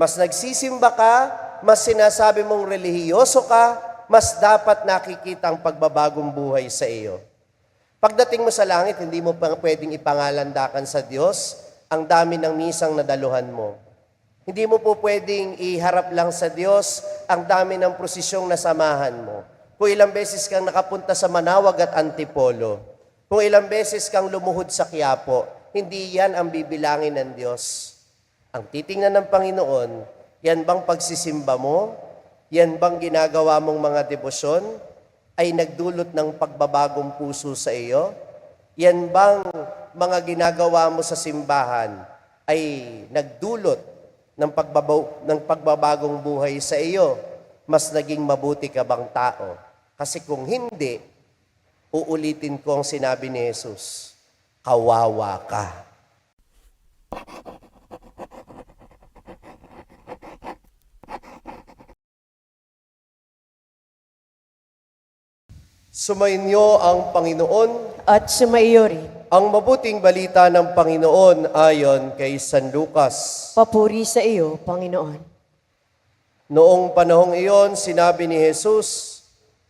Mas nagsisimba ka, mas sinasabi mong relihiyoso ka, mas dapat nakikita ang pagbabagong buhay sa iyo. Pagdating mo sa langit, hindi mo pa pwedeng ipangalandakan sa Diyos ang dami ng misang nadaluhan mo. Hindi mo po pwedeng iharap lang sa Diyos ang dami ng prosisyong nasamahan mo. Kung ilang beses kang nakapunta sa Manawag at Antipolo, kung ilang beses kang lumuhod sa Quiapo, hindi yan ang bibilangin ng Diyos. Ang titingnan ng Panginoon, yan bang pagsisimba mo? Yan bang ginagawa mong mga debosyon? Ay nagdulot ng pagbabagong puso sa iyo? Yan bang mga ginagawa mo sa simbahan ay nagdulot ng, pagbabaw, ng pagbabagong buhay sa iyo? Mas naging mabuti ka bang tao? Kasi kung hindi, uulitin ko ang sinabi ni Jesus, kawawa ka. Sumainyo ang Panginoon, at sumaiyo rin. ang mabuting balita ng Panginoon ayon kay San Lucas. Papuri sa iyo, Panginoon. Noong panahong iyon, sinabi ni Jesus,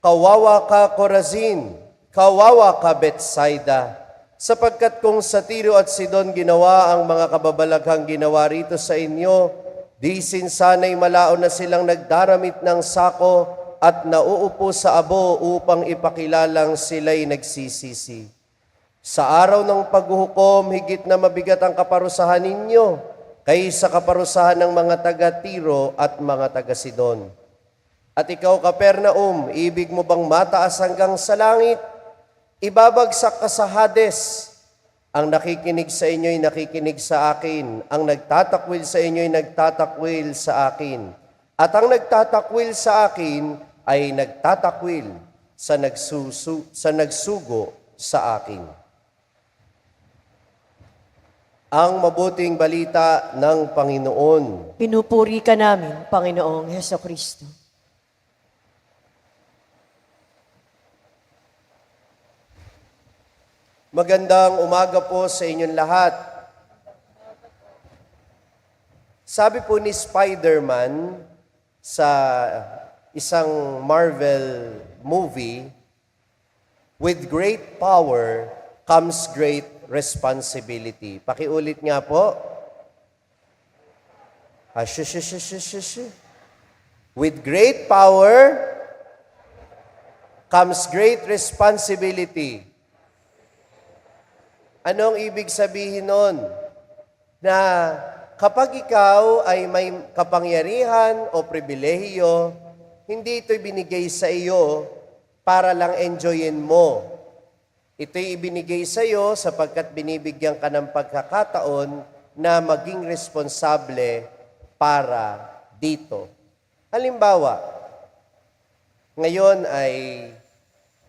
Kawawa ka, Corazin! Kawawa ka, Bethsaida! Sapagkat kung sa Tiro at Sidon ginawa ang mga kababalaghang ginawa rito sa inyo, di sinsanay malao na silang nagdaramit ng sako at nauupo sa abo upang ipakilalang sila'y nagsisisi. Sa araw ng paghuhukom, higit na mabigat ang kaparusahan ninyo kaysa kaparusahan ng mga taga-Tiro at mga taga-Sidon. At ikaw, Kapernaum, ibig mo bang mataas hanggang sa langit? Ibabagsak ka sa Hades. Ang nakikinig sa inyo'y nakikinig sa akin. Ang nagtatakwil sa inyo'y nagtatakwil sa akin. At ang nagtatakwil sa akin ay nagtatakwil sa, nagsusu, sa nagsugo sa akin. Ang mabuting balita ng Panginoon. Pinupuri ka namin, Panginoong Heso Kristo. Magandang umaga po sa inyong lahat. Sabi po ni Spider-Man sa isang Marvel movie, with great power comes great responsibility. Pakiulit nga po. Ah. With great power comes great responsibility. Anong ibig sabihin nun? Na kapag ikaw ay may kapangyarihan o pribilehiyo, hindi ito'y binigay sa iyo para lang enjoyin mo. Ito'y ibinigay sa iyo sapagkat binibigyan ka ng pagkakataon na maging responsable para dito. Halimbawa, ngayon ay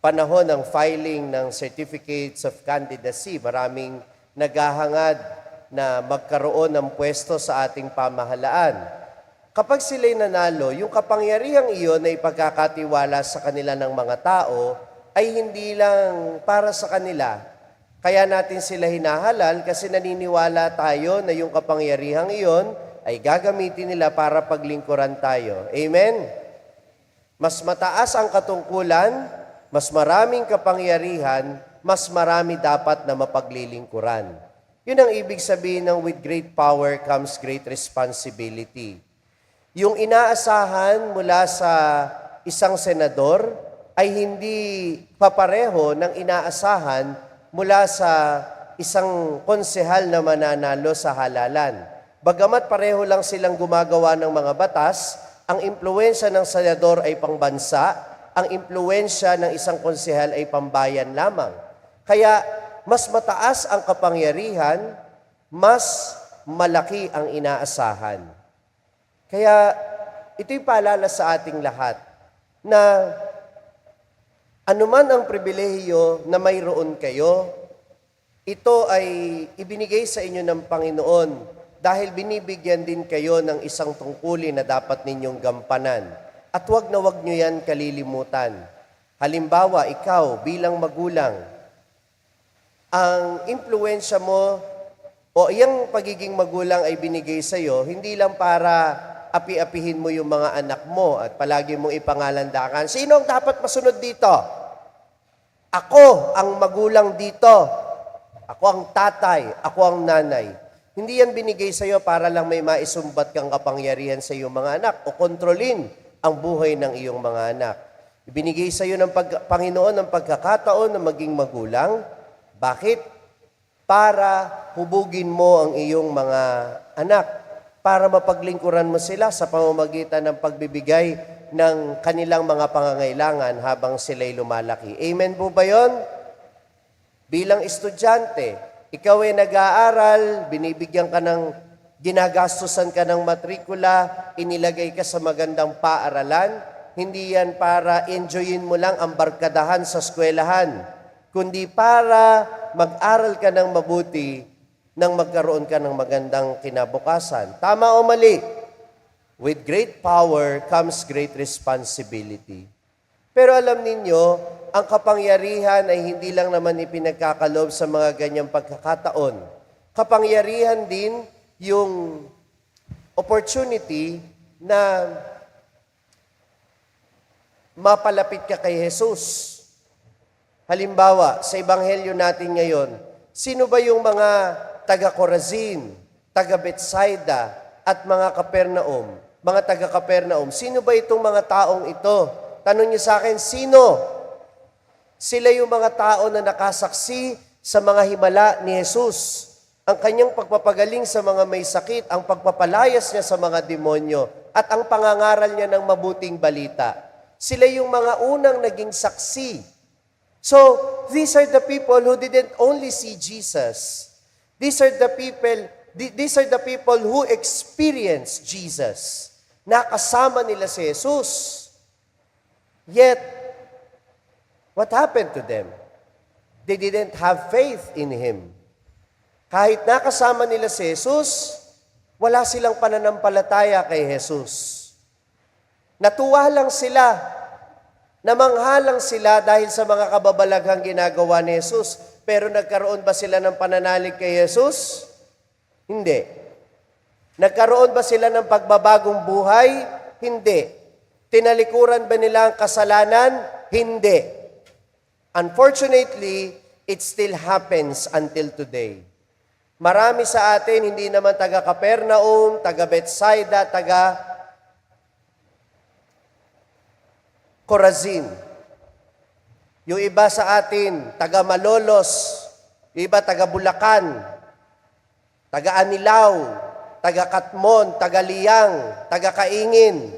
panahon ng filing ng Certificates of Candidacy. Maraming naghahangad na magkaroon ng pwesto sa ating pamahalaan. Kapag sila'y nanalo, yung kapangyarihang iyon na ipagkakatiwala sa kanila ng mga tao ay hindi lang para sa kanila. Kaya natin sila hinahalal kasi naniniwala tayo na yung kapangyarihang iyon ay gagamitin nila para paglingkuran tayo. Amen? Mas mataas ang katungkulan, mas maraming kapangyarihan, mas marami dapat na mapaglilingkuran. Yun ang ibig sabihin ng with great power comes great responsibility. Yung inaasahan mula sa isang senador ay hindi papareho ng inaasahan mula sa isang konsehal na mananalo sa halalan. Bagamat pareho lang silang gumagawa ng mga batas, ang impluensya ng senador ay pangbansa, ang impluensya ng isang konsehal ay pambayan lamang. Kaya mas mataas ang kapangyarihan, mas malaki ang inaasahan. Kaya ito'y paalala sa ating lahat na anuman ang pribilehiyo na mayroon kayo, ito ay ibinigay sa inyo ng Panginoon dahil binibigyan din kayo ng isang tungkulin na dapat ninyong gampanan. At wag na wag nyo yan kalilimutan. Halimbawa, ikaw bilang magulang, ang impluensya mo o iyang pagiging magulang ay binigay sa iyo, hindi lang para api-apihin mo yung mga anak mo at palagi mong ipangalandakan. Sino ang dapat masunod dito? Ako ang magulang dito. Ako ang tatay. Ako ang nanay. Hindi yan binigay sa iyo para lang may maisumbat kang kapangyarihan sa iyong mga anak o kontrolin ang buhay ng iyong mga anak. Ibinigay sa iyo ng pag- Panginoon ng pagkakataon na maging magulang. Bakit? Para hubugin mo ang iyong mga anak. Para mapaglingkuran mo sila sa pamamagitan ng pagbibigay ng kanilang mga pangangailangan habang sila'y lumalaki. Amen po ba yon? Bilang estudyante, ikaw ay nag-aaral, binibigyan ka ng, ginagastusan ka ng matrikula, inilagay ka sa magandang paaralan, hindi yan para enjoyin mo lang ang barkadahan sa eskwelahan, kundi para mag-aral ka ng mabuti nang magkaroon ka ng magandang kinabukasan. Tama o mali? With great power comes great responsibility. Pero alam ninyo, ang kapangyarihan ay hindi lang naman ipinagkakalob sa mga ganyang pagkakataon. Kapangyarihan din yung opportunity na mapalapit ka kay Jesus. Halimbawa, sa ebanghelyo natin ngayon, sino ba yung mga taga Corazin, taga Bethsaida, at mga Kapernaum? Mga taga Kapernaum, sino ba itong mga taong ito? Tanong niyo sa akin, sino? Sila yung mga tao na nakasaksi sa mga himala ni Jesus. Ang kanyang pagpapagaling sa mga may sakit, ang pagpapalayas niya sa mga demonyo, at ang pangangaral niya ng mabuting balita. Sila yung mga unang naging saksi So, these are the people who didn't only see Jesus. These are the people, th- these are the people who experienced Jesus. Nakasama nila si Jesus. Yet, what happened to them? They didn't have faith in Him. Kahit nakasama nila si Jesus, wala silang pananampalataya kay Jesus. Natuwa lang sila Namanghalang sila dahil sa mga kababalaghang ginagawa ni Jesus. Pero nagkaroon ba sila ng pananalig kay Jesus? Hindi. Nagkaroon ba sila ng pagbabagong buhay? Hindi. Tinalikuran ba nila ang kasalanan? Hindi. Unfortunately, it still happens until today. Marami sa atin, hindi naman taga Capernaum, taga Bethsaida, taga Corazin. Yung iba sa atin, taga Malolos, yung iba taga Bulacan, taga Anilaw, taga Katmon, taga Liyang, taga Kaingin,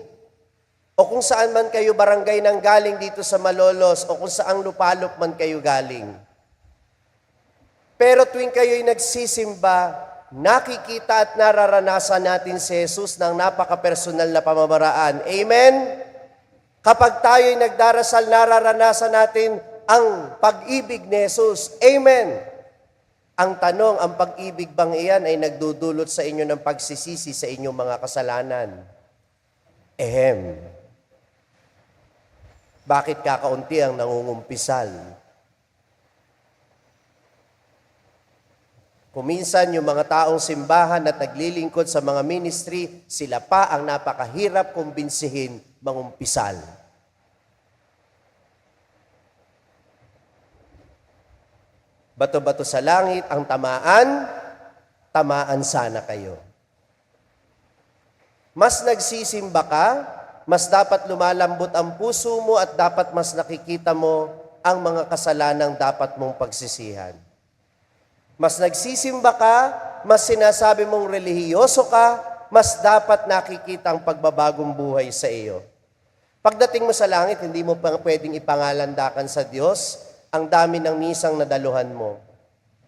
o kung saan man kayo barangay nang galing dito sa Malolos, o kung saang lupalop man kayo galing. Pero tuwing kayo'y nagsisimba, nakikita at nararanasan natin si Jesus ng napaka-personal na pamamaraan. Amen? Kapag tayo'y nagdarasal, nararanasan natin ang pag-ibig ni Jesus. Amen. Ang tanong, ang pag-ibig bang iyan ay nagdudulot sa inyo ng pagsisisi sa inyong mga kasalanan? Ehem. Bakit kakaunti ang nangungumpisal? Kuminsan yung mga taong simbahan at naglilingkod sa mga ministry, sila pa ang napakahirap kumbinsihin mangumpisal. Bato-bato sa langit ang tamaan, tamaan sana kayo. Mas nagsisimba ka, mas dapat lumalambot ang puso mo at dapat mas nakikita mo ang mga kasalanang dapat mong pagsisihan. Mas nagsisimba ka, mas sinasabi mong relihiyoso ka, mas dapat nakikita ang pagbabagong buhay sa iyo. Pagdating mo sa langit, hindi mo pa pwedeng ipangalandakan sa Diyos ang dami ng misang nadaluhan mo.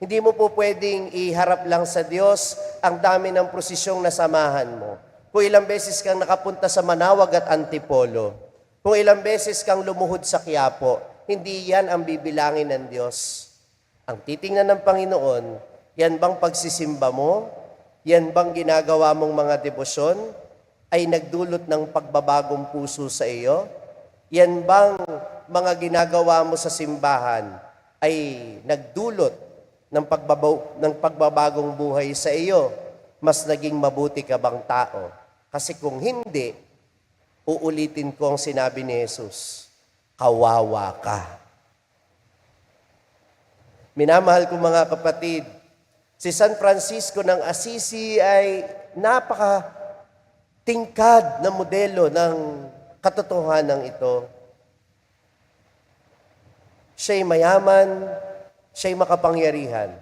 Hindi mo po pwedeng iharap lang sa Diyos ang dami ng prosisyong nasamahan mo. Kung ilang beses kang nakapunta sa Manawag at Antipolo, kung ilang beses kang lumuhod sa Quiapo, hindi yan ang bibilangin ng Diyos. Ang titingnan ng Panginoon, yan bang pagsisimba mo? Yan bang ginagawa mong mga debosyon? Ay nagdulot ng pagbabagong puso sa iyo? Yan bang mga ginagawa mo sa simbahan ay nagdulot ng, pagbabaw, ng pagbabagong buhay sa iyo, mas naging mabuti ka bang tao? Kasi kung hindi, uulitin ko ang sinabi ni Jesus, kawawa ka. Minamahal ko mga kapatid, si San Francisco ng Assisi ay napaka tingkad na modelo ng katotohanan ito. Siya'y mayaman, siya'y makapangyarihan.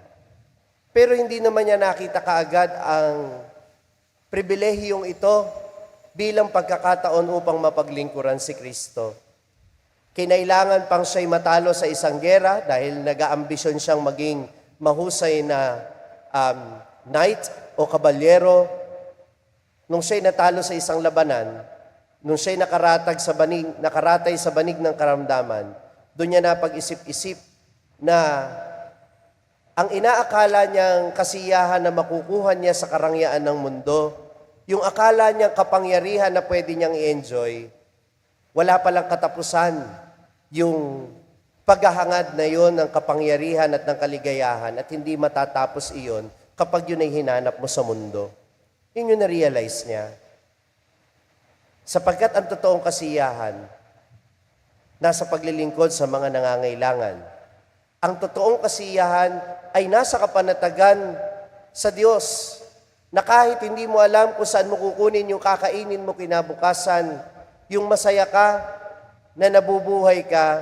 Pero hindi naman niya nakita kaagad ang pribilehiyong ito bilang pagkakataon upang mapaglingkuran si Kristo. Kinailangan pang siya'y matalo sa isang gera dahil nag-aambisyon siyang maging mahusay na um, knight o kabalyero. Nung siya'y natalo sa isang labanan, nung siya'y nakaratag sa banig, nakaratay sa banig ng karamdaman, doon niya napag-isip-isip na ang inaakala niyang kasiyahan na makukuha niya sa karangyaan ng mundo, yung akala niyang kapangyarihan na pwede niyang i-enjoy, wala palang katapusan yung paghahangad na yon ng kapangyarihan at ng kaligayahan at hindi matatapos iyon kapag yun ay hinanap mo sa mundo. Yun yung na-realize niya. Sapagkat ang totoong kasiyahan, nasa paglilingkod sa mga nangangailangan. Ang totoong kasiyahan ay nasa kapanatagan sa Diyos na kahit hindi mo alam kung saan mo kukunin yung kakainin mo kinabukasan, yung masaya ka, na nabubuhay ka,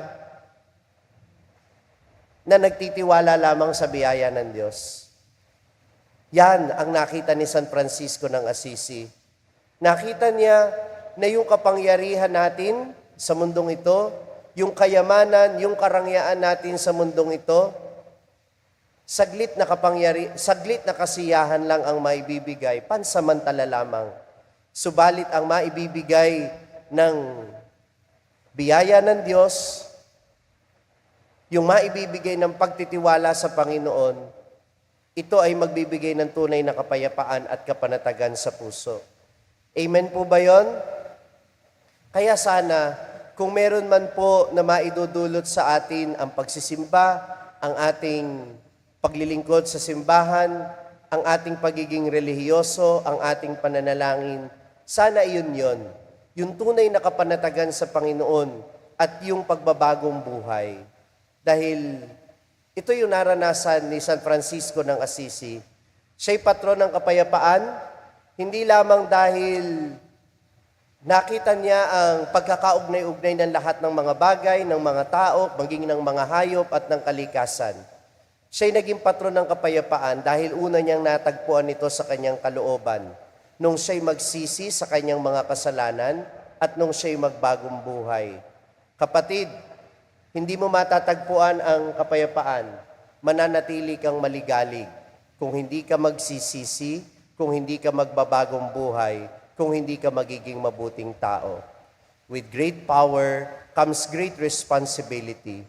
na nagtitiwala lamang sa biyaya ng Diyos. Yan ang nakita ni San Francisco ng Assisi. Nakita niya na yung kapangyarihan natin sa mundong ito, yung kayamanan, yung karangyaan natin sa mundong ito, saglit na kapangyari, saglit na kasiyahan lang ang maibibigay, pansamantala lamang. Subalit ang maibibigay ng biyaya ng Diyos, yung maibibigay ng pagtitiwala sa Panginoon, ito ay magbibigay ng tunay na kapayapaan at kapanatagan sa puso. Amen po ba yon? Kaya sana, kung meron man po na maidudulot sa atin ang pagsisimba, ang ating paglilingkod sa simbahan, ang ating pagiging relihiyoso, ang ating pananalangin, sana iyon yon. Yung tunay na kapanatagan sa Panginoon at yung pagbabagong buhay. Dahil ito yung naranasan ni San Francisco ng Assisi. Siya'y patron ng kapayapaan, hindi lamang dahil nakita niya ang pagkakaugnay-ugnay ng lahat ng mga bagay, ng mga tao, maging ng mga hayop at ng kalikasan. Siya'y naging patron ng kapayapaan dahil una niyang natagpuan ito sa kanyang kalooban nung siya'y magsisi sa kanyang mga kasalanan at nung siya'y magbagong buhay. Kapatid, hindi mo matatagpuan ang kapayapaan, mananatili kang maligalig kung hindi ka magsisisi, kung hindi ka magbabagong buhay, kung hindi ka magiging mabuting tao. With great power comes great responsibility.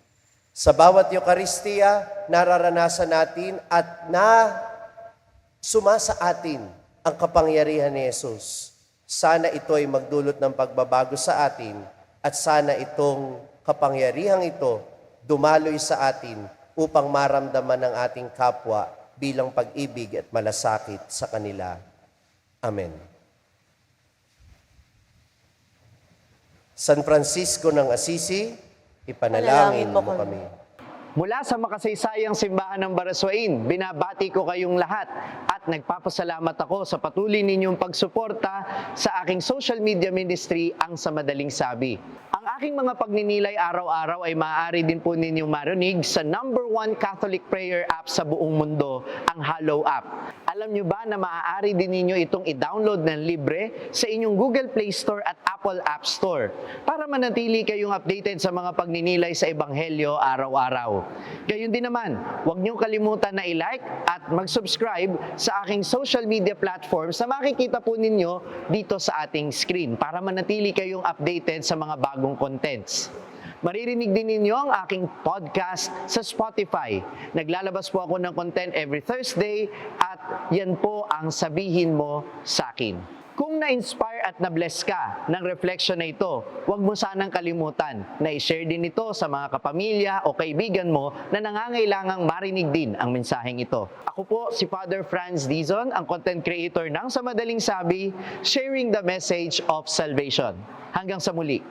Sa bawat Eukaristiya, nararanasan natin at na sumasa atin ang kapangyarihan ni Jesus. Sana ito ay magdulot ng pagbabago sa atin at sana itong kapangyarihang ito dumaloy sa atin upang maramdaman ng ating kapwa bilang pag-ibig at malasakit sa kanila. Amen. San Francisco ng Assisi, ipanalangin Panalangin mo mo kami. kami. Mula sa makasaysayang simbahan ng Baraswain, binabati ko kayong lahat at nagpapasalamat ako sa patuloy ninyong pagsuporta sa aking social media ministry, ang sa madaling sabi. Ang aking mga pagninilay araw-araw ay maaari din po ninyong marinig sa number one Catholic prayer app sa buong mundo, ang Hallow app. Alam nyo ba na maaari din ninyo itong i-download ng libre sa inyong Google Play Store at Apple App Store para manatili kayong updated sa mga pagninilay sa Ebanghelyo araw-araw. Gayun din naman, huwag niyong kalimutan na i-like at mag-subscribe sa aking social media platforms na makikita po ninyo dito sa ating screen para manatili kayong updated sa mga bagong contents. Maririnig din ninyo ang aking podcast sa Spotify. Naglalabas po ako ng content every Thursday yan po ang sabihin mo sa akin. Kung na-inspire at na-bless ka ng reflection na ito, huwag mo sanang kalimutan na i-share din ito sa mga kapamilya o kaibigan mo na nangangailangang marinig din ang mensaheng ito. Ako po si Father Franz Dizon, ang content creator ng Sa Madaling Sabi, sharing the message of salvation. Hanggang sa muli,